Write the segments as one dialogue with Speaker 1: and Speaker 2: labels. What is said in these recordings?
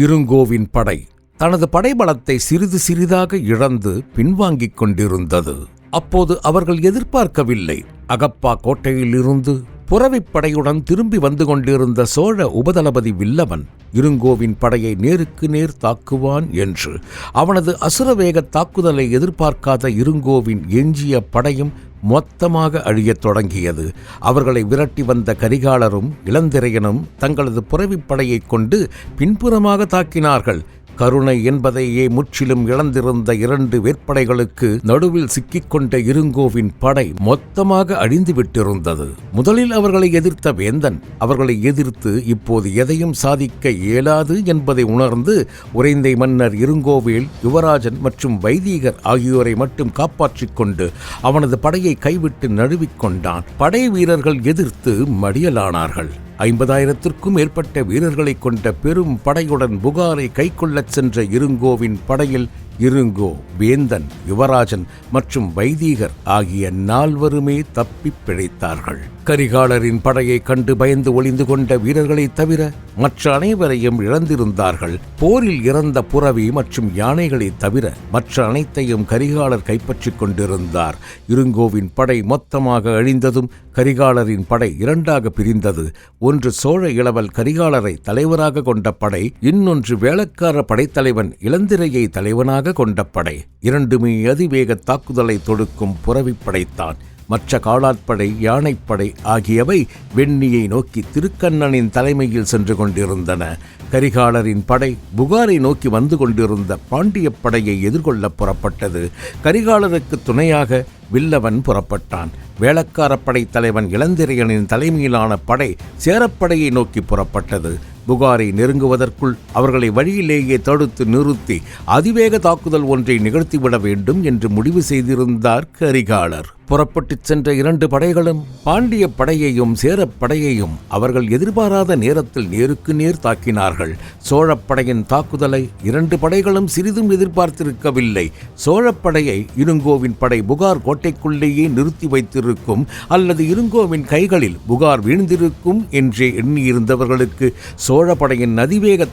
Speaker 1: இருங்கோவின் படை தனது படைபலத்தை சிறிது சிறிதாக இழந்து பின்வாங்கிக் கொண்டிருந்தது. அப்போது அவர்கள் எதிர்பார்க்கவில்லை. அகப்பா கோட்டையிலிருந்து புறவிப்படையுடன் படையுடன் திரும்பி வந்து கொண்டிருந்த சோழ உபதளபதி வில்லவன் இருங்கோவின் படையை நேருக்கு நேர் தாக்குவான் என்று அவனது அசுரவேக தாக்குதலை எதிர்பார்க்காத இருங்கோவின் எஞ்சிய படையும் மொத்தமாக அழியத் தொடங்கியது. அவர்களை விரட்டி வந்த கரிகாலரும் இளந்திரையனும் தங்களது புறவிப்படையைக் கொண்டு பின்புறமாக தாக்கினார்கள். கருணை என்பதையே முற்றிலும் இழந்திருந்த இரண்டு வேற்படைகளுக்கு நடுவில் சிக்கிக்கொண்ட இருங்கோவின் படை மொத்தமாக அழிந்து விட்டிருந்தது முதலில் அவர்களை எதிர்த்த வேந்தன் அவர்களை எதிர்த்து இப்போது எதையும் சாதிக்க இயலாது என்பதை உணர்ந்து உறைந்தை மன்னர் இருங்கோவில் யுவராஜன் மற்றும் வைதீகர் ஆகியோரை மட்டும் காப்பாற்றிக் கொண்டு அவனது படையை கைவிட்டு நழுவிக் கொண்டான். படை வீரர்கள் எதிர்த்து மடியலானார்கள். ஐம்பதாயிரத்திற்கும் மேற்பட்ட வீரர்களைக் கொண்ட பெரும் படையுடன் புகாரை கைக்கொள்ளச் சென்ற இருங்கோவின் படையில் இருங்கோ வேந்தன் யுவராஜன் மற்றும் வைதீகர் ஆகிய நால்வருமே தப்பிப் பிழைத்தார்கள். கரிகாலரின் படையைக் கண்டு பயந்து ஒளிந்து கொண்ட வீரர்களைத் தவிர மற்ற அனைவரையும் இழந்திருந்தார்கள். போரில் இறந்த புறவி மற்றும் யானைகளைத் தவிர மற்ற அனைத்தையும் கரிகாலர் கைப்பற்றிக் கொண்டிருந்தார். இருங்கோவின் படை மொத்தமாக அழிந்ததும் கரிகாலரின் படை இரண்டாக பிரிந்தது. ஒன்று சோழ இளவல் கரிகாலரை தலைவராக கொண்ட படை இன்னொன்று வேளக்கார படைத்தலைவன் இளந்திரையை தலைவனாக கொண்ட படை. இரண்டுமே அதிவேக தாக்குதலை தொடுக்கும் புறவிப்படைத்தான் மற்ற காலாட்படை யானைப்படை ஆகியவை வெண்ணியை நோக்கி திருக்கண்ணனின் தலைமையில் சென்று கொண்டிருந்தன. கரிகாலரின் படை புகாரை நோக்கி வந்து கொண்டிருந்த பாண்டியப் படையை எதிர்கொள்ள புறப்பட்டது. கரிகாலருக்கு துணையாக வில்லவன் புறப்பட்டான். வேளக்காரப் படைத் தலைவன் இளந்திரையனின் தலைமையிலான படை சேரப்படையை நோக்கி புறப்பட்டது. புகாரை நெருங்குவதற்குள் அவர்களை வழியிலேயே தடுத்து நிறுத்தி அதிவேக தாக்குதல் ஒன்றை நிகழ்த்திவிட வேண்டும் என்று முடிவு செய்திருந்தார் கரிகாலர். புறப்பட்டுச் சென்ற இரண்டு படைகளும் பாண்டிய படையையும் சேரப்படையையும் அவர்கள் எதிர்பாராத நேரத்தில் நேருக்கு நேர் தாக்கினார்கள். சோழப்படையின் தாக்குதலை இரண்டு படைகளும் சிறிதும் எதிர்பார்த்திருக்கவில்லை. சோழப்படையை இருங்கோவின் படை புகார் கோட்டைக்குள்ளேயே நிறுத்தி வைத்திருக்கும் அல்லது இருங்கோவின் கைகளில் புகார் வீழ்ந்திருக்கும் என்றே எண்ணியிருந்தவர்களுக்கு சோழ படையின்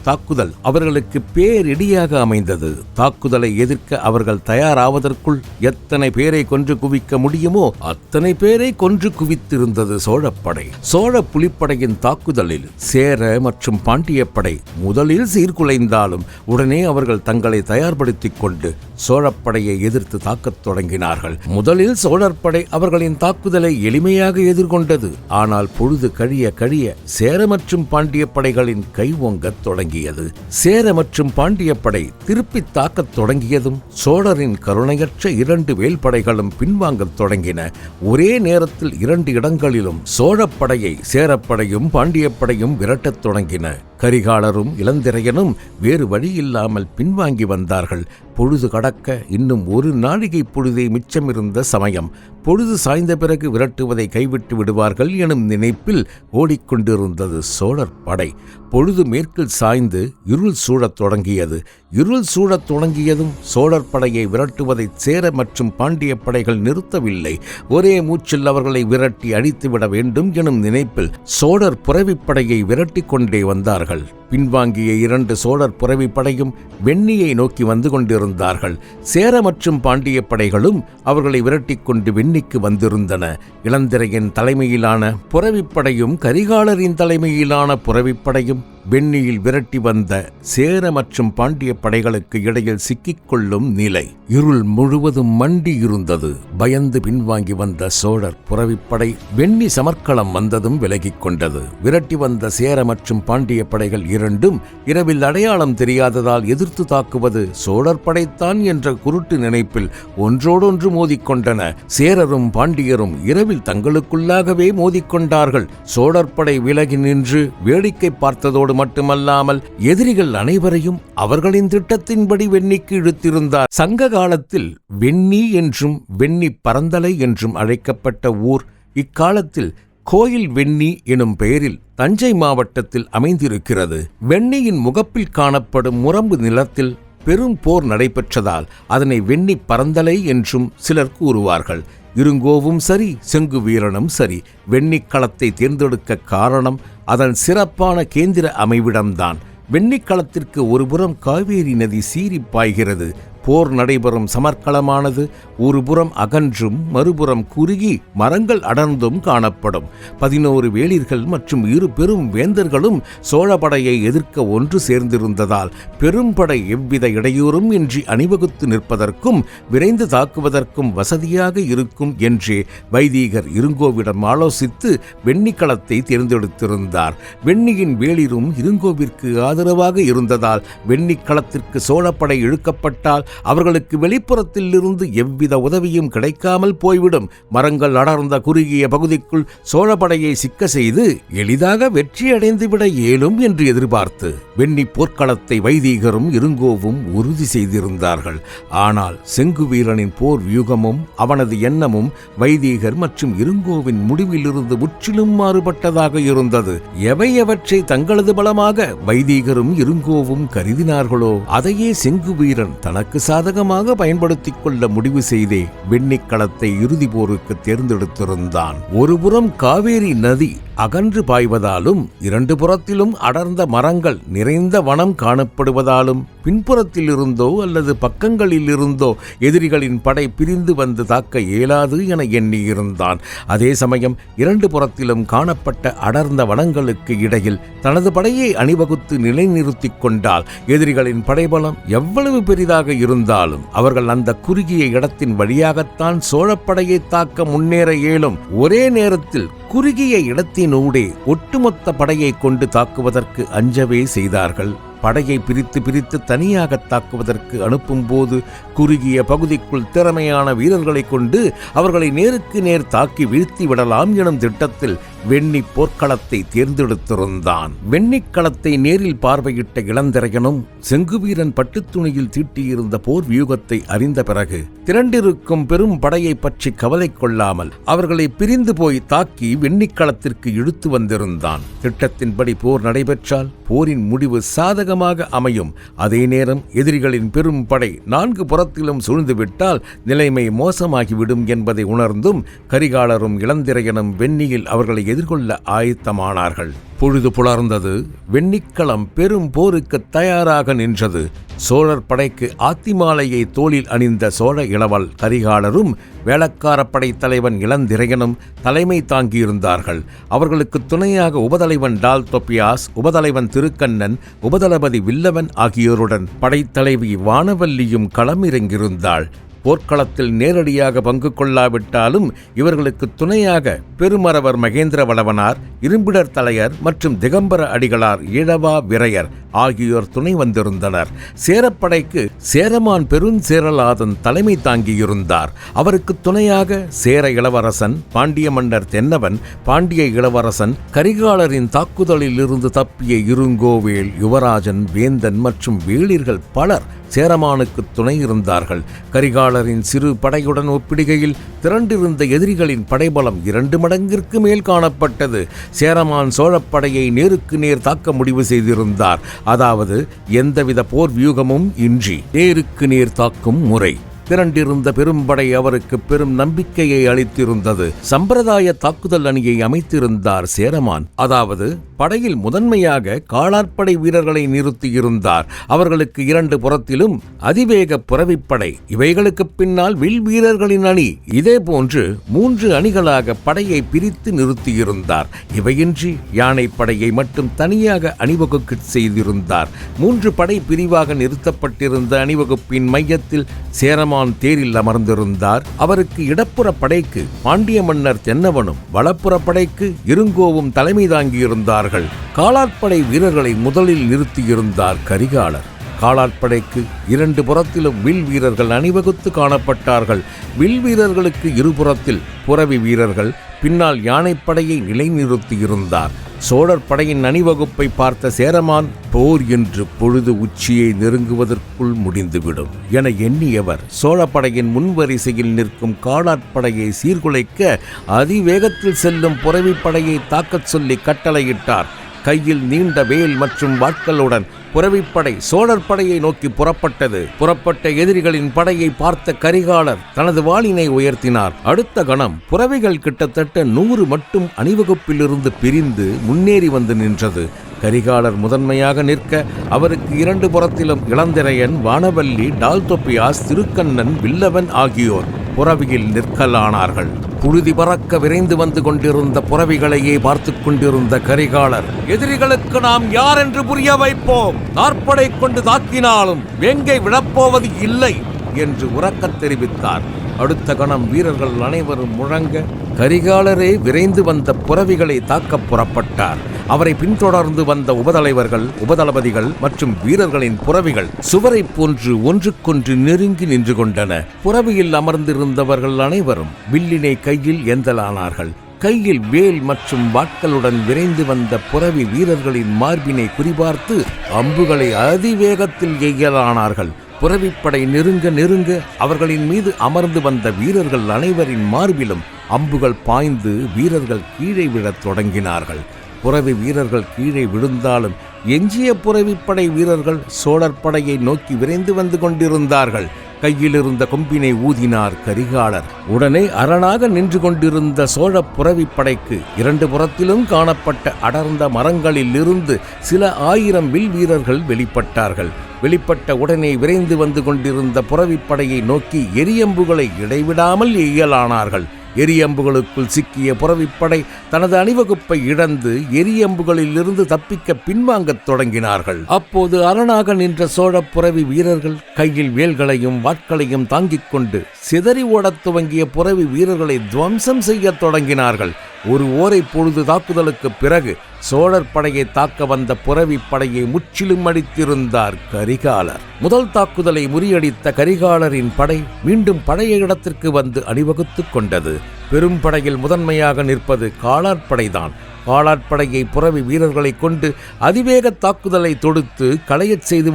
Speaker 1: தாக்குதல் அவர்களுக்கு பேரிடியாக அமைந்தது. தாக்குதலை எதிர்க்க அவர்கள் தயாராவதற்குள் எத்தனை பேரை கொன்று குவிக்க முடியுமோ அத்தனை பேரை கொன்று குவித்திருந்தது சோழப்படை. சோழ புலிப்படையின் தாக்குதலில் சேர மற்றும் பாண்டியப்படை முதலில் சீர்குலைந்தாலும் உடனே அவர்கள் தங்களை தயார்படுத்திக் கொண்டு சோழப்படையை எதிர்த்து தாக்கத் தொடங்கினார்கள். முதலில் சோழர் படை அவர்களின் தாக்குதலை எளிமையாக எதிர்கொண்டது. ஆனால் பொழுது கழிய கழிய சேர மற்றும் பாண்டிய படைகளின் கை ஓங்கத் தொடங்கியது. சேர மற்றும் பாண்டிய படை திருப்பி தாக்கத் தொடங்கியதும் சோழரின் கருணையற்ற இரண்டு வேல்படைகளும் பின்வாங்கத் தொடங்கின. ஒரே நேரத்தில் இரண்டு இடங்களிலும் சோழப்படையை சேரப்படையும் பாண்டியப்படையும் விரட்டத் தொடங்கின. கரிகாலரும் இளந்திரையனும் வேறு வழியில்லாமல் பின்வாங்கி வந்தார்கள். பொழுது கடக்க இன்னும் ஒரு நாழிகை பொழுதே மிச்சமிருந்த சமயம். பொழுது சாய்ந்த பிறகு விரட்டுவதை கைவிட்டு விடுவார்கள் எனும் நினைப்பில் ஓடிக்கொண்டிருந்தது சோழர் படை. பொழுது மேற்கில் சாய்ந்து இருள் சூழத் தொடங்கியது. இருள் சூழத் தொடங்கியதும் சோழர் படையை விரட்டுவதை சேர மற்றும் பாண்டிய படைகள் நிறுத்தவில்லை. ஒரே மூச்சில் அவர்களை விரட்டி அழித்துவிட வேண்டும் எனும் நினைப்பில் சோழர் புறவிப்படையை விரட்டிக் கொண்டே வந்தார்கள். பின்வாங்கிய இரண்டு சோழர் புறவிப்படையும் வெண்ணியை நோக்கி வந்து கொண்டிருந்தார்கள் சேர மற்றும் பாண்டிய படைகளும் அவர்களை விரட்டிக் கொண்டு வெண்ணிக்கு வந்திருந்தன. இளந்திரையின் தலைமையிலான புறவிப்படையும் கரிகாலரின் தலைமையிலான புறவிப்படையும் வெண்ணியில் விரட்டி வந்த சேர மற்றும் பாண்டிய படைகளுக்கு இடையில் சிக்கிக்கொள்ளும் நிலை. இருள் முழுவதும் மண்டி இருந்தது. பயந்து பின்வாங்கி வந்த சோழர் புறவிப்படை வெண்ணி சமர்க்களம் வந்ததும் விலகிக் கொண்டது. விரட்டி வந்த சேர மற்றும் பாண்டிய படைகள் இரண்டும் இரவில் அடையாளம் தெரியாததால் எதிர்த்து தாக்குவது சோழர் படைத்தான் என்ற குருட்டு நினைப்பில் ஒன்றோடொன்று மோதிக்கொண்டன சேரரும் பாண்டியரும் இரவில் தங்களுக்குள்ளாகவே மோதிக்கொண்டார்கள் சோழர் படை விலகி நின்று வேடிக்கை பார்த்ததோடு மட்டுமல்லாமல் எதிரிகள் அனைவரையும் அவர்களின் திட்டத்தின்படி வெண்ணிக்கு இழுத்திருந்தார். சங்க காலத்தில் வெண்ணி என்றும் வெண்ணி பரந்தலை என்றும் அழைக்கப்பட்ட ஊர் இக்காலத்தில் கோயில் வெண்ணி எனும் பெயரில் தஞ்சை மாவட்டத்தில் அமைந்திருக்கிறது. வெண்ணியின் முகப்பில் காணப்படும் முரம்பு நிலத்தில் பெரும் போர் நடைபெற்றதால் அதனை வெண்ணி பரந்தலை என்றும் சிலர் கூறுவார்கள். இருங்கோவும் சரி செங்கு வீரனும் சரி. வெண்ணிக்களத்தை தேர்ந்தெடுக்க காரணம் அதன் சிறப்பான கேந்திர அமைவிடம்தான். வெண்ணிக்களத்திற்கு ஒருபுறம் காவேரி நதி சீறி பாய்கிறது. போர் நடைபெறும் சமர்க்களமானது ஒருபுறம் அகன்றும் மறுபுறம் குறுகி மரங்கள் அடர்ந்தும் காணப்படும். பதினோரு வேளிர்கள் மற்றும் இரு பெரும் வேந்தர்களும் சோழபடையை எதிர்க்க ஒன்று சேர்ந்திருந்ததால் பெரும்படை எவ்வித இடையூறும் இன்றி அணிவகுத்து நிற்பதற்கும் விரைந்து தாக்குவதற்கும் வசதியாக இருக்கும் என்றே வைதீகர் இருங்கோவிடம் ஆலோசித்து வெண்ணிக்களத்தை தேர்ந்தெடுத்திருந்தார். வெண்ணியின் வேளிரும் இருங்கோவிற்கு ஆதரவாக இருந்ததால் வெண்ணிக்களத்திற்கு சோழப்படை இழுக்கப்பட்டால் அவர்களுக்கு வெளிப்புறத்தில் இருந்து எவ்வித உதவியும் கிடைக்காமல் போய்விடும். மரங்கள் அடர்ந்த குறுகிய பகுதிக்குள் சோழப்படையை சிக்க செய்து எளிதாக வெற்றியடைந்துவிட இயலும் என்று எதிர்பார்த்து வெண்ணி போர்க்களத்தை வைதீகரும் இருங்கோவும் உறுதி செய்திருந்தார்கள். ஆனால் செங்குவீரனின் போர் வியூகமும் அவனது எண்ணமும் வைதீகர் மற்றும் இருங்கோவின் முடிவிலிருந்து முற்றிலும் மாறுபட்டதாக இருந்தது. எவை எவற்றை தங்களது பலமாக வைதீகரும் இருங்கோவும் கருதினார்களோ அதையே செங்குவீரன் தனக்கு சாதகமாக பயன்படுத்திக் கொள்ள முடிவு செய்தே வெண்ணிக்களத்தை இறுதி போருக்கு தேர்ந்தெடுத்திருந்தான். ஒருபுறம் காவேரி நதி அகன்று பாய்வதாலும் இரண்டு புறத்திலும் அடர்ந்த மரங்கள் நிறைந்த வனம் காணப்படுவதாலும் பின்புறத்தில் இருந்தோ அல்லது பக்கங்களில் இருந்தோ எதிரிகளின் படை பிரிந்து வந்து தாக்க இயலாது என எண்ணியிருந்தான். அதே சமயம் இரண்டு புறத்திலும் காணப்பட்ட அடர்ந்த வனங்களுக்கு இடையில் தனது படையை அணிவகுத்து நிலைநிறுத்திக் கொண்டால் எதிரிகளின் படைபலம் எவ்வளவு பெரிதாக இருந்தாலும் அவர்கள் அந்த குறுகிய இடத்தின் வழியாகத்தான் சோழப்படையை தாக்க முன்னேற இயலும். ஒரே நேரத்தில் குறுகிய இடத்தினூடே ஒட்டுமொத்த படையை கொண்டு தாக்குவதற்கு அஞ்சவே செய்தார்கள். படையை பிரித்து பிரித்து தனியாக தாக்குவதற்கு அனுப்பும்போது குறுகிய பகுதிக்குள் திறமையான வீரர்களை கொண்டு அவர்களை நேருக்கு நேர் தாக்கி வீழ்த்தி விடலாம் எனும் திட்டத்தில் வெண்ணி போர்க்களத்தை தேர்ந்தெடுத்திருந்தான். வெண்ணிக்களத்தை நேரில் பார்வையிட்ட இளந்திரையனும் செங்குவீரன் பட்டுத்துணியில் தீட்டியிருந்த போர் வியூகத்தை அறிந்த பிறகு திரண்டிருக்கும் பெரும் படையை பற்றி கவலை கொள்ளாமல் அவர்களை பிரிந்து போய் தாக்கி வெண்ணிக்களத்திற்கு இழுத்து வந்திருந்தான். திட்டத்தின்படி போர் நடைபெற்றால் போரின் முடிவு சாதகமாக அமையும். அதே நேரம் எதிரிகளின் பெரும் படை நான்கு புறத்திலும் சூழ்ந்துவிட்டால் நிலைமை மோசமாகிவிடும் என்பதை உணர்ந்தும் கரிகாலரும் இளந்திரையனும் வெண்ணியில் அவர்களை எதிர்கொள்ள ஆயத்தமானார்கள். பொழுது புலர்ந்தது வெண்ணிக்களம் பெரும் போருக்கு தயாராக நின்றது. சோழர் படைக்கு ஆத்திமாலையை தோளில் அணிந்த சோழ இளவல் கரிகாலரும் வேளக்கார படை தலைவன் இளந்திரையனும் தலைமை தாங்கியிருந்தார்கள். அவர்களுக்கு துணையாக உபதலைவன் டால் தொப்பியாஸ் உபதலைவன் திருக்கண்ணன் உபதளபதி வில்லவன் ஆகியோருடன் படைத்தலைவி வானவல்லியும் களமிறங்கியிருந்தாள். போர்க்களத்தில் நேரடியாக பங்கு கொள்ளாவிட்டாலும் இவர்களுக்கு துணையாக பெருமரவர் மகேந்திர வளவனார் இரும்பிடர் தலையர் மற்றும் திகம்பர அடிகளார் இழவா விரையர் ஆகியோர் துணை வந்திருந்தனர். சேரப்படைக்கு சேரமான் பெருஞ்சேரலாதன் தலைமை தாங்கியிருந்தார். அவருக்கு துணையாக சேர இளவரசன் பாண்டிய மன்னர் தென்னவன் பாண்டிய இளவரசன் கரிகாலரின் தாக்குதலில் இருந்து தப்பிய இருங்கோவேல் யுவராஜன் வேந்தன் மற்றும் வேளிர்கள் பலர் சேரமானுக்கு துணை இருந்தார்கள். கரிகாலரின் சிறு படையுடன் ஒப்பிடுகையில் திரண்டிருந்த எதிரிகளின் படைபலம் இரண்டு மடங்கிற்கு மேல் காணப்பட்டது. சேரமான் சோழப்படையை நேருக்கு நேர் தாக்க முடிவு செய்திருந்தார். அதாவது எந்தவித போர் வியூகமும் இன்றி நேருக்கு நேர் தாக்கும் முறை. திரண்டிருந்த பெரும்படை அவருக்கு பெரும் நம்பிக்கையை அளித்திருந்தது. சம்பிரதாய தாக்குதல் அணியை அமைத்திருந்தார் சேரமான். அதாவது படையில் முதன்மையாக காலாட்படை வீரர்களை நிறுத்தியிருந்தார். அவர்களுக்கு இரண்டு புறத்திலும் அதிவேக புறவிப்படை. இவைகளுக்கு பின்னால் வில் வீரர்களின் அணி. இதேபோன்று மூன்று அணிகளாக படையை பிரித்து நிறுத்தியிருந்தார். இவையின்றி யானைப்படையை மட்டும் தனியாக அணிவகுக்கு செய்திருந்தார். மூன்று படை பிரிவாக நிறுத்தப்பட்டிருந்த அணிவகுப்பின் மையத்தில் சேரமான் தேரில் அமர்ந்திருந்தார். அவருக்கு இடப்புற படைக்கு பாண்டிய மன்னர் தென்னவனும் வலப்புற படைக்கு இருங்கோவும் தலைமை தாங்கியிருந்தார்கள். காலாட்படை வீரர்களை முதலில் நிறுத்தியிருந்தார் கரிகாலர். காலாட்படைக்கு இரண்டு புறத்திலும் வில் வீரர்கள் அணிவகுத்து காணப்பட்டார்கள். வில் வீரர்களுக்கு இருபுறத்தில் புறவி வீரர்கள் பின்னால் யானைப்படையை நிலைநிறுத்தியிருந்தார். சோழர் படையின் அணிவகுப்பை பார்த்த சேரமான் போர் என்று பொழுது உச்சியை நெருங்குவதற்குள் முடிந்துவிடும் என எண்ணியவர் சோழப்படையின் முன்வரிசையில் நிற்கும் காலாட்படையை சீர்குலைக்க அதிவேகத்தில் செல்லும் புறவிப்படையை தாக்கச் சொல்லி கட்டளையிட்டார். கையில் நீண்ட வேல் மற்றும் வாட்களுடன் புறவிப்படை சோழர் படையை நோக்கி புறப்பட்டது. புறப்பட்ட எதிரிகளின் படையை பார்த்த கரிகாலர் தனது வாளினை உயர்த்தினார். அடுத்த கணம் புறவிகள் கிட்டத்தட்ட நூறு மட்டும் அணிவகுப்பிலிருந்து பிரிந்து முன்னேறி வந்து நின்றது. கரிகாலர் முதன்மையாக நிற்க அவருக்கு இரண்டு புறத்திலும் இளந்திரையன் வானவல்லி டால்தொப்பியாஸ் திருக்கண்ணன் வில்லவன் ஆகியோர் புறவியில் நிற்கலானார்கள். புழுதி பறக்க விரைந்து வந்து கொண்டிருந்த புறவிகளையே பார்த்துக் கொண்டிருந்த கரிகாலர் எதிரிகளுக்கு நாம் யார் என்று புரிய வைப்போம். நாற்படை கொண்டு தாக்கினாலும் வேங்கை விழப்போவது இல்லை என்று உறக்கத் தெரிவித்தார். அடுத்த கணம் வீரர்கள் அனைவரும் முழங்க கரிகாலரே விரைந்து வந்த புறவிகளை தாக்கப் புறப்பட்டார். அவரை பின்தொடர்ந்து வந்த உபதலைவர்கள் உபதளபதிகள் மற்றும் வீரர்களின் புறவிகள் சுவரை போன்று ஒன்றுக்கொன்று நெருங்கி நின்று கொண்டன. புறவியில் அமர்ந்திருந்தவர்கள் அனைவரும் வில்லினை கையில் ஏந்தலானார்கள். கையில் வேல் மற்றும் வாட்களுடன் விரைந்து வந்த புறவி வீரர்களின் மார்பினை குறிபார்த்து அம்புகளை அதிவேகத்தில் எய்யலானார்கள். புறவிப்படை நெருங்க நெருங்க அவர்களின் மீது அமர்ந்து வந்த வீரர்கள் அனைவரின் மார்பிலும் அம்புகள் பாய்ந்து வீரர்கள் கீழே விழத் தொடங்கினார்கள். புறவி வீரர்கள் கீழே விழுந்தாலும் எஞ்சிய புறவிப்படை வீரர்கள் சோழர் படையை நோக்கி விரைந்து வந்து கொண்டிருந்தார்கள். கையிலிருந்த கொம்பினை ஊதினார் கரிகாலர். உடனே அரணாக நின்று கொண்டிருந்த சோழ புறவிப்படைக்கு இரண்டு புறத்திலும் காணப்பட்ட அடர்ந்த மரங்களில் இருந்து சில ஆயிரம் வில் வீரர்கள் வெளிப்பட்டார்கள். வெளிப்பட்ட உடனே விரைந்து வந்து கொண்டிருந்த புறவிப்படையை நோக்கி எரியம்புகளை இடைவிடாமல் இயலானார்கள் எரியம்புகளுக்குள் சிக்கிய புறவிப்படை தனது அணிவகுப்பை இழந்து எரியம்புகளில் இருந்து தப்பிக்க பின்வாங்கத் தொடங்கினார்கள். அப்போது அரணாக நின்ற சோழ புறவி வீரர்கள் கையில் வேல்களையும் வாட்களையும் தாங்கிக் கொண்டு சிதறி ஓடத் துவங்கிய புறவி வீரர்களை துவம்சம் செய்யத் தொடங்கினார்கள். ஒரு ஓரை பொழுது தாக்குதலுக்கு பிறகு சோழர் படையை தாக்க வந்த புறவி படையை முற்றிலும் அடித்திருந்தார் கரிகாலர். முதல் தாக்குதலை முறியடித்த கரிகாலரின் படை மீண்டும் பழைய இடத்திற்கு வந்து அணிவகுத்துக் கொண்டது. பெரும் படையில் முதன்மையாக நிற்பது காலாட்படைதான் காலாட்படையை புறவி வீரர்களைக் கொண்டு அதிவேக தாக்குதலை தொடுத்து களையச் செய்து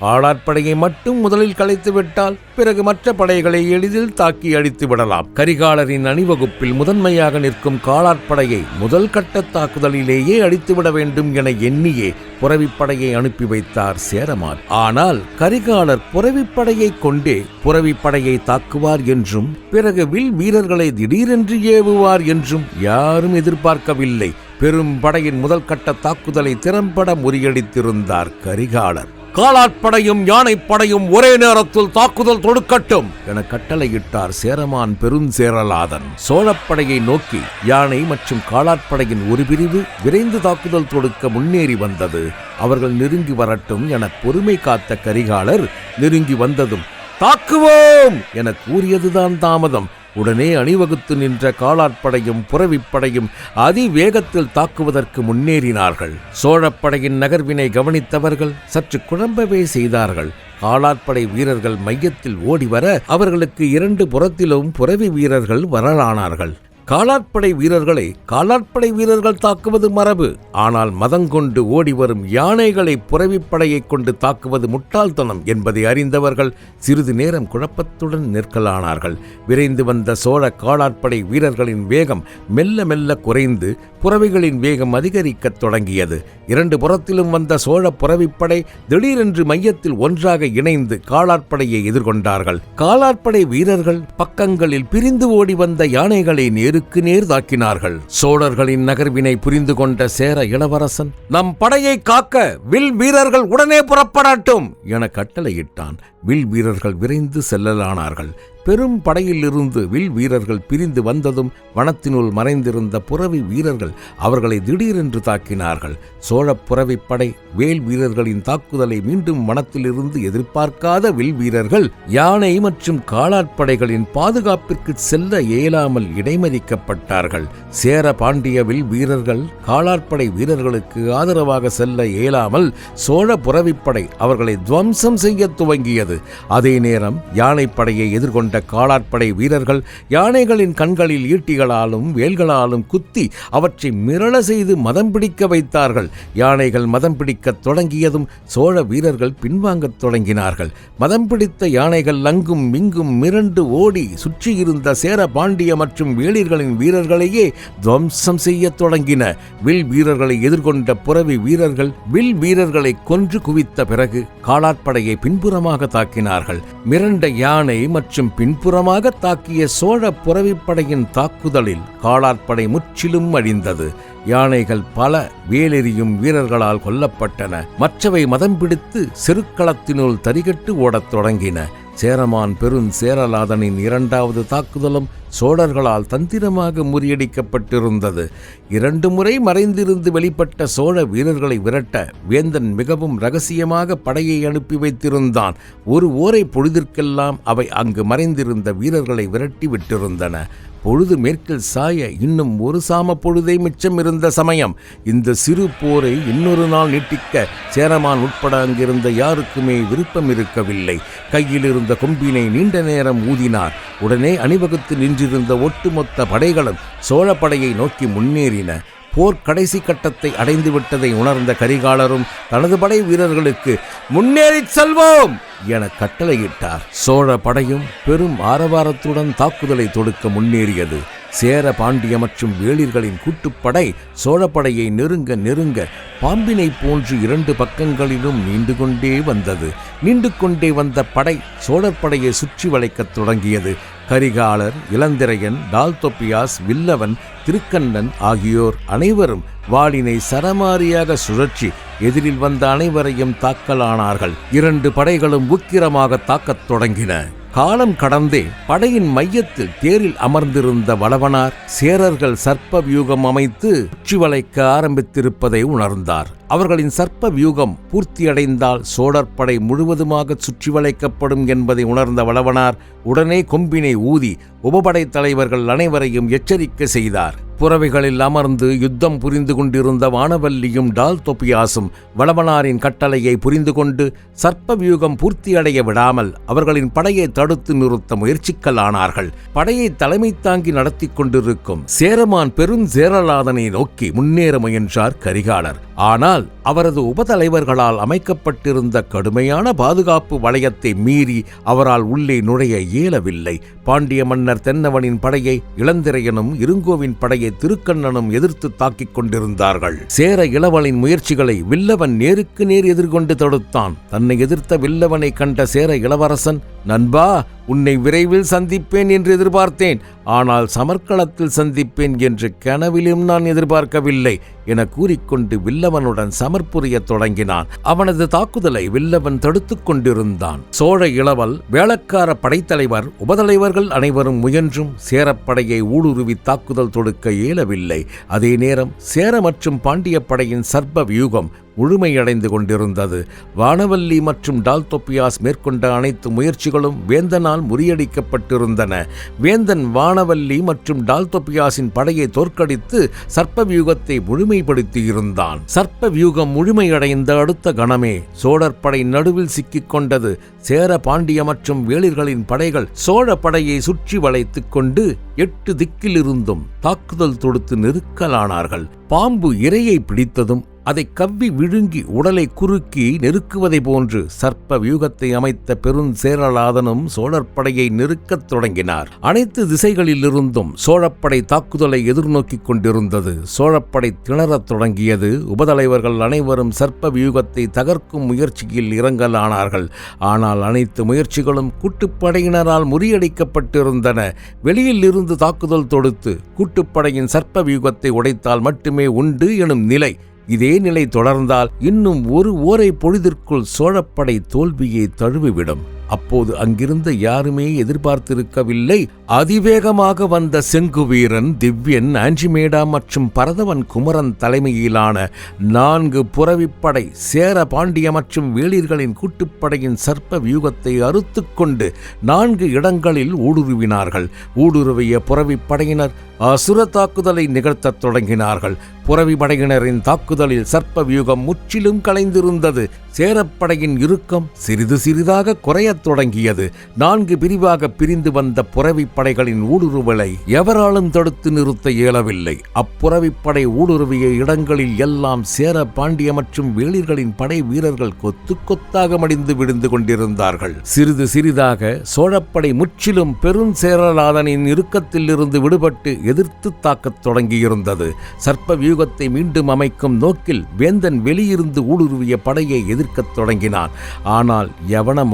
Speaker 1: ஆளாற்படையை மட்டும் முதலில் கலைத்துவிட்டால் பிறகு மற்ற படைகளை எளிதில் தாக்கி அழித்து விடலாம். கரிகாலரின் அணிவகுப்பில் முதன்மையாக நிற்கும் காலாட்படையை முதல் கட்ட தாக்குதலிலேயே அழித்துவிட வேண்டும் என எண்ணியே புறவிப்படையை அனுப்பி வைத்தார் சேரமான். ஆனால் கரிகாலர் புறவிப்படையை கொண்டே புறவிப்படையை தாக்குவார் என்றும் பிறகு வில் வீரர்களை திடீரென்று ஏவுவார் என்றும் யாரும் எதிர்பார்க்கவில்லை. பெரும் படையின் முதல் கட்ட தாக்குதலை திறம்பட முறியடித்திருந்தார் கரிகாலர். காலாட்படையும் யானைப்படையும் ஒரே நேரத்தில் தாக்குதல் தொடுக்கட்டும். என கட்டளையிட்டார் சேரமான் பெருஞ்சேரலாதன். சோழப்படையை நோக்கி யானை மற்றும் காலாட்படையின் ஒரு பிரிவு விரைந்து தாக்குதல் தொடுக்க முன்னேறி வந்தது. அவர்கள் நெருங்கி வரட்டும் என பொறுமை காத்த கரிகாலர் நெருங்கி வந்ததும் தாக்குவோம் என கூறியதுதான் தாமதம். உடனே அணிவகுத்து நின்ற காலாட்படையும் புறவிப்படையும் அதிவேகத்தில் தாக்குவதற்கு முன்னேறினார்கள். சோழப்படையின் நகர்வினை கவனித்தவர்கள் சற்று குழம்பவே செய்தார்கள். காலாட்படை வீரர்கள் மையத்தில் ஓடிவர அவர்களுக்கு இரண்டு புறத்திலும் புறவி வீரர்கள் வரலானார்கள். காலாட்படை வீரர்களை காலாட்படை வீரர்கள் தாக்குவது மரபு. ஆனால் மதங்கொண்டு ஓடி வரும் யானைகளை புறவிப்படையைக் கொண்டு தாக்குவது முட்டாள்தனம் என்பதை அறிந்தவர்கள் சிறிது நேரம் குழப்பத்துடன் நிற்கலானார்கள். விரைந்து வந்த சோழ காலாட்படை வீரர்களின் வேகம் மெல்ல மெல்ல குறைந்து புறவிகளின் வேகம் அதிகரிக்கத் தொடங்கியது. இரண்டு புறத்திலும் வந்த சோழ புறவிப்படை திடீரென்று மையத்தில் ஒன்றாக இணைந்து காலாட்படையை எதிர்கொண்டார்கள். காலாட்படை வீரர்கள் பக்கங்களில் பிரிந்து ஓடி வந்த யானைகளை நேருக்கு நேர் தாக்கினார்கள் சோழர்களின் நகர்வினை புரிந்து கொண்ட சேர இளவரசன் நம் படையை காக்க வில் வீரர்கள் உடனே புறப்படட்டும் என கட்டளையிட்டான். வில் வீரர்கள் விரைந்து செல்லலானார்கள். பெரும் படையிலிருந்து வில் வீரர்கள் பிரிந்து வந்ததும் வனத்தினுள் மறைந்திருந்த புறவி வீரர்கள் அவர்களை திடீரென்று தாக்கினார்கள். சோழப் புறவிப்படை வேல் வீரர்களின் தாக்குதலை மீண்டும் வனத்திலிருந்து எதிர்பார்க்காத வில் வீரர்கள் யானை மற்றும் காலாட்படைகளின் பாதுகாப்பிற்கு செல்ல இயலாமல் இடைமதிக்கப்பட்டார்கள் சேர பாண்டிய வில் வீரர்கள் காலாட்படை வீரர்களுக்கு ஆதரவாக செல்ல இயலாமல் சோழ புறவிப்படை அவர்களை துவம்சம் செய்ய துவங்கியது. அதே நேரம் யானைப்படையை எதிர்கொண்ட காலாட்படை வீரர்கள் யானைகளின் கண்களில் ஈட்டிகளாலும் வேல்களாலும் குத்தி அவற்றை மிரள செய்து மதம் பிடிக்க வைத்தார்கள். யானைகள் மதம் பிடிக்க பிடிக்கத் தொடங்கியதும் சோழ வீரர்கள் பின்வாங்கத் தொடங்கினார்கள். மதம் பிடித்த யானைகள் அங்கும் இங்கும் மிரண்டு ஓடி சுற்றியிருந்த சேர பாண்டிய மற்றும் வேளிர்களின் வீரர்களையே துவம்சம் செய்யத் தொடங்கின. வில் வீரர்களை எதிர்கொண்ட புறவி வீரர்கள் வில் வீரர்களை கொன்று குவித்த பிறகு காலாட்படையை பின்புறமாக தாக்கினார்கள். மிரண்ட யானை மற்றும் பின்புறமாக தாக்கிய சோழ புறவிப்படையின் தாக்குதலில் காலாட்படை முற்றிலும் அழிந்தது. யானைகள் பல வேலெறியும் வீரர்களால் கொல்லப்பட்டன மற்றவை மதம் பிடித்து செருக்களத்தினுள் தரிகட்டு ஓடத் தொடங்கின. சேரமான் பெருஞ் சேரலாதனின் இரண்டாவது தாக்குதலும் சோழர்களால் தந்திரமாக முறியடிக்கப்பட்டிருந்தது. இரண்டு முறை மறைந்திருந்து வெளிப்பட்ட சோழ வீரர்களை விரட்ட வேந்தன் மிகவும் ரகசியமாக படையை அனுப்பி வைத்திருந்தான். ஒரு ஓரை பொழுதிற்கெல்லாம் அவை அங்கு மறைந்திருந்த வீரர்களை விரட்டி விட்டிருந்தன. பொழுது மேற்கில் சாய இன்னும் ஒரு சாம பொழுதே மிச்சம் இருந்த சமயம். இந்த சிறு போரை இன்னொரு நாள் நீட்டிக்க சேரமான் உட்பட அங்கிருந்த யாருக்குமே விருப்பம் இருக்கவில்லை. கையில் இருந்த கொம்பினை நீண்ட நேரம் ஊதினார். உடனே அணிவகுத்து நின்றிருந்த ஒட்டுமொத்த படைகளும் சோழ படையை நோக்கி முன்னேறின. போர் கடைசி கட்டத்தை அடைந்து விட்டதை உணர்ந்த கரிகாலரும் தனது படை வீரர்களுக்கு முன்னேறிச் செல்வோம்! என கட்டளையிட்டார். சோழ படையும் பெரும் ஆரவாரத்துடன் தாக்குதலை தொடுக்க முன்னேறியது. சேர பாண்டிய மற்றும் வேளிர்களின் கூட்டுப்படை சோழப்படையை நெருங்க நெருங்க பாம்பினை போன்று இரண்டு பக்கங்களிலும் நீண்டு கொண்டே வந்தது. நீண்டு கொண்டே வந்த படை சோழர் படையை சுற்றி வளைக்கத் தொடங்கியது. கரிகாலர் இளந்திரையன் டால்தொப்பியாஸ் வில்லவன் திருக்கண்ணன் ஆகியோர் அனைவரும் வாளினை சரமாரியாக சுழற்றி எதிரில் வந்த அனைவரையும் தாக்கலானார்கள். இரண்டு படைகளும் உக்கிரமாக தாக்கத் தொடங்கின. காலம் கடந்தே படையின் மையத்தில் தேரில் அமர்ந்திருந்த வளவனார் சேரர்கள் சர்ப்ப வியூகம் அமைத்து உச்சி வளைக்க ஆரம்பித்திருப்பதை உணர்ந்தார். அவர்களின் சர்ப்ப வியூகம் பூர்த்தியடைந்தால் சோழர் படை முழுவதுமாக சுற்றி வளைக்கப்படும் என்பதை உணர்ந்த வளவனார் உடனே கொம்பினை ஊதி உபபடை தலைவர்கள் அனைவரையும் எச்சரிக்கை செய்தார். புறவைகளில் அமர்ந்து யுத்தம் புரிந்து கொண்டிருந்த வானவல்லியும் டால் தொப்பியாசும் வளவனாரின் கட்டளையை புரிந்து கொண்டு சர்ப்ப வியூகம் பூர்த்தியடைய விடாமல் அவர்களின் படையை தடுத்து நிறுத்த முயற்சிக்கலானார்கள். படையை தலைமை தாங்கி நடத்தி கொண்டிருக்கும் சேரமான் பெருஞ்சேரலாதனை நோக்கி முன்னேற முயன்றார் கரிகாலர். ஆனால் அவரது உபதலைவர்களால் அமைக்கப்பட்டிருந்த கடுமையான பாதுகாப்பு வளையத்தை மீறி அவரால் உள்ளே நுழைய இயலவில்லை. பாண்டிய மன்னர் தென்னவனின் படையை இளந்திரையனும் இருங்கோவின் படையை திருக்கண்ணனும் எதிர்த்து தாக்கிக் கொண்டிருந்தார்கள். சேர இளவலின் முயற்சிகளை வில்லவன் நேருக்கு நேர் எதிர்கொண்டு தடுத்தான். தன்னை எதிர்த்த வில்லவனை கண்ட சேர இளவரசன் நண்பா உன்னை விரைவில் சந்திப்பேன் என்று எதிர்பார்த்தேன். ஆனால் சமர்க்களத்தில் சந்திப்பேன் என்று கனவிலும் நான் எதிர்பார்க்கவில்லை என கூறிக்கொண்டு வில்லவனுடன் சமர்புரியத் தொடங்கினான். அவனது தாக்குதலை வில்லவன் தடுத்துக் கொண்டிருந்தான். சோழ இளவல் வேளக்கார படைத்தலைவர் உபதலைவர்கள் அனைவரும் முயன்றும் சேரப்படையை ஊடுருவி தாக்குதல் தொடுக்க இயலவில்லை. அதே நேரம் சேர மற்றும் பாண்டிய படையின் சர்ப வியூகம் முழுமையடைந்து கொண்டிருந்தது. வானவல்லி மற்றும் டால்தொப்பியாஸ் மேற்கொண்ட அனைத்து முயற்சிகளும் வேந்தனால் முறியடிக்கப்பட்டிருந்தன. வேந்தன் வானவல்லி மற்றும் டால்தொப்பியாஸின் படையை தோற்கடித்து சர்ப்ப வியூகத்தை முழுமைப்படுத்தியிருந்தான். சர்ப்ப வியூகம் முழுமையடைந்த அடுத்த கணமே சோழர் படை நடுவில் சிக்கிக் கொண்டது. சேர பாண்டிய மற்றும் வேளிர்களின் படைகள் சோழ படையை சுற்றி வளைத்துக் கொண்டு எட்டு திக்கிலிருந்தும் தாக்குதல் தொடுத்து நெருக்கலானார்கள். பாம்பு இரையை பிடித்ததும் அதை கவ்வி விழுங்கி உடலை குறுக்கி நெருக்குவதை போன்று சர்ப்ப வியூகத்தை அமைத்த பெருஞ்சேரலாதனும் சோழர் படையை நெருக்கத் தொடங்கினார். அனைத்து திசைகளிலிருந்தும் சோழப்படை தாக்குதலை எதிர்நோக்கிக் கொண்டிருந்தது. சோழப்படை திணறத் தொடங்கியது. உபதலைவர்கள் அனைவரும் சர்ப்ப வியூகத்தை தகர்க்கும் முயற்சியில் இறங்கலானார்கள். ஆனால் அனைத்து முயற்சிகளும் கூட்டுப்படையினரால் முறியடிக்கப்பட்டிருந்தன. வெளியில் இருந்து தாக்குதல் தொடுத்து கூட்டுப்படையின் சர்ப்ப வியூகத்தை உடைத்தால் மட்டுமே உண்டு எனும் நிலை இதே நிலை தொடர்ந்தால் இன்னும் ஒரு ஓரை பொழுதிற்குள் சோழப்படை தோல்வியை தழுவிவிடும். அப்போது அங்கிருந்த யாருமே எதிர்பார்த்திருக்கவில்லை. அதிவேகமாக வந்த செங்குவீரன் திவ்யன் ஆஞ்சிமேடா மற்றும் பரதவன் குமரன் தலைமையிலான நான்கு புறவிப்படை சேர பாண்டிய மற்றும் வேளிர்களின் கூட்டுப்படையின் சர்ப்ப வியூகத்தை அறுத்துக்கொண்டு நான்கு இடங்களில் ஊடுருவினார்கள். ஊடுருவிய புறவிப்படையினர் அசுர தாக்குதலை நிகழ்த்தத் தொடங்கினார்கள். புறவி படையினரின் தாக்குதலில் சர்ப்ப வியூகம் முற்றிலும் கலைந்திருந்தது. சேரப்படையின் இறுக்கம் சிறிது சிறிதாக குறைய தாக்கத் தொடங்கியது. நான்கு பிரிவாக பிரிந்து வந்த புறவிப்படைகளின் ஊடுருவலை எவராலும் தடுத்து நிறுத்த இயலவில்லை. அப்புறவிப்படை ஊடுருவிய இடங்களில் எல்லாம் சேர பாண்டிய மற்றும் வேளிர்களின் படை வீரர்கள் கொத்து கொத்தாக மடிந்து விழுந்து கொண்டிருந்தார்கள். சிறிது சிறிதாக சோழப்படை முற்றிலும் பெருஞ்சேரலாதனின் இறுக்கத்தில் இருந்து விடுபட்டு எதிர்த்து தாக்கத் தொடங்கியிருந்தது. சர்ப்ப வியூகத்தை மீண்டும் அமைக்கும் நோக்கில் வேந்தன் வெளியிருந்து ஊடுருவிய படையை எதிர்க்கத் தொடங்கினான். ஆனால் யவன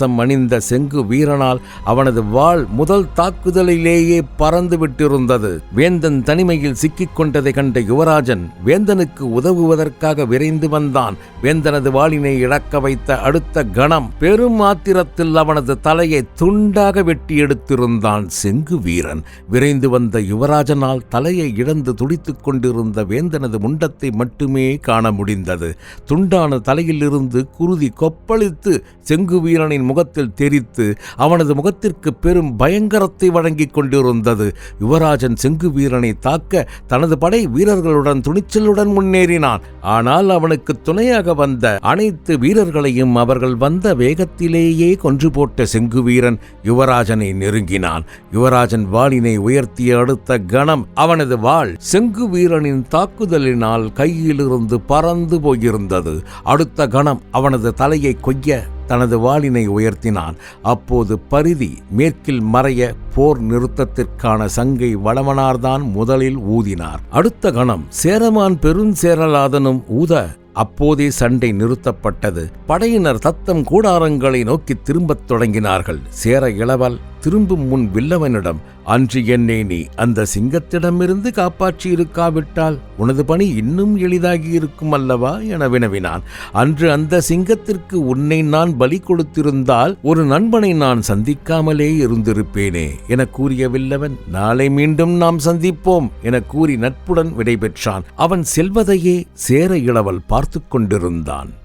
Speaker 1: கவசம் அணிந்த செங்கு வீரனால் அவனது வாள் முதல் தாக்குதலிலேயே பறந்து விட்டிருந்தது வேந்தன் தனிமையில் சிக்கிக் கொண்டதை கண்ட யுவராஜன் வேந்தனுக்கு உதவுவதற்காக விரைந்து வந்தான். வேந்தனது வாளினை இழக்க வைத்த அடுத்த கணம் பெரும் ஆத்திரத்தில் அவனது தலையை துண்டாக வெட்டி எடுத்திருந்தான் செங்கு வீரன். விரைந்து வந்த யுவராஜனால் தலையை இழந்து துடித்துக் கொண்டிருந்த வேந்தனது முண்டத்தை மட்டுமே காண முடிந்தது. துண்டான தலையிலிருந்து குருதி கொப்பளித்து செங்கு வீரனின் முகத்தில் தெரித்து அவனது முகத்திற்கு பெரும் பயங்கரத்தை வழங்கிக் கொண்டிருந்தது. யுவராஜன் செங்கு வீரனை தாக்க தனது படை வீரர்களுடன் துணிச்சலுடன் முன்னேறினான். ஆனால் அவனுக்கு துணையாக வந்த அனைத்து வீரர்களையும் அவர்கள் வந்த வேகத்திலேயே கொன்று போட்ட செங்கு வீரன் யுவராஜனை நெருங்கினான். யுவராஜன் வாளினை உயர்த்திய அடுத்த கணம் அவனது வாள் செங்கு வீரனின் தாக்குதலினால் கையிலிருந்து பறந்து போயிருந்தது. அடுத்த கணம் அவனது தலையை கொய்ய தனது வாளினை உயர்த்தினான். அப்போது பரிதி மேற்கில் மறைய போர் நிறுத்தத்திற்கான சங்கை வளவனார்தான் முதலில் ஊதினார். அடுத்த கணம் சேரமான் பெருஞ்சேரலாதனும் ஊத அப்போதே சண்டை நிறுத்தப்பட்டது. படையினர் தத்தம் கூடாரங்களை நோக்கி திரும்பத் தொடங்கினார்கள். சேர இளவல் திரும்பும் முன் வில்லவனிடம் அன்று என்னை நீ அந்த சிங்கத்திடமிருந்து காப்பாற்றி இருக்காவிட்டால் உனது பணி இன்னும் எளிதாகி இருக்கும் அல்லவா? என வினவினான். அன்று அந்த சிங்கத்திற்கு உன்னை நான் பலி கொடுத்திருந்தால் ஒரு நண்பனை நான் சந்திக்காமலே இருந்திருப்பேனே என கூறிய வில்லவன் நாளை மீண்டும் நாம் சந்திப்போம் என கூறி நட்புடன் விடைபெற்றான். அவன் செல்வதையே சேர இளவல் பார்த்து கொண்டிருந்தான்.